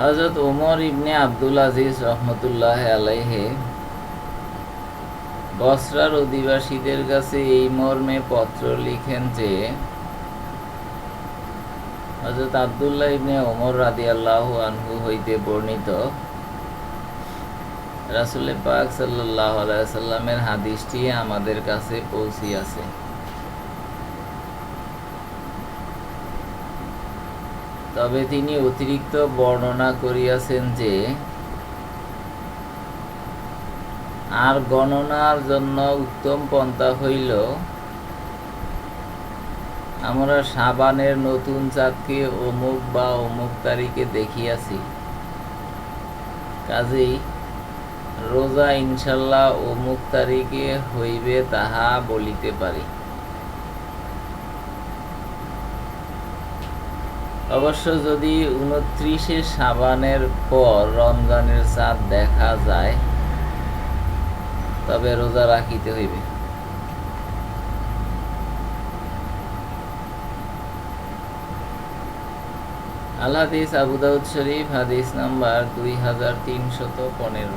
হজরত ওমর ইবনে আব্দুল আজিজ রহমতুল্লাহ আলাইহে বসরার অধিবাসীদের কাছে এই মর্মে পত্র লিখেন যে হজরত আবদুল্লাহ ইবনে ওমর রাদি আল্লাহ আনহু হইতে বর্ণিত রাসুল পাক সাল্লাহ সাল্লামের হাদিসটি আমাদের কাছে পৌঁছিয়াছে। তবে তিনি অতিরিক্ত বর্ণনা করিয়াছেন যে, আর গণনার জন্য উত্তম পন্থা হইল, আমরা সাবানের নতুন চাঁদকে অমুক বা অমুক তারিখে দেখিয়াছি। কাজেই রোজা ইনশাল্লাহ অমুক তারিখে হইবে তাহা বলিতে পারি। অবশ্য যদি উনত্রিশে সাবানের পর রমজানের চাঁদ দেখা যায়, তবে রোজা রাখিতে হইবে। আল হাদিস আবু দাউদ শরীফ, হাদিস নাম্বার দুই হাজার তিনশত পনেরো।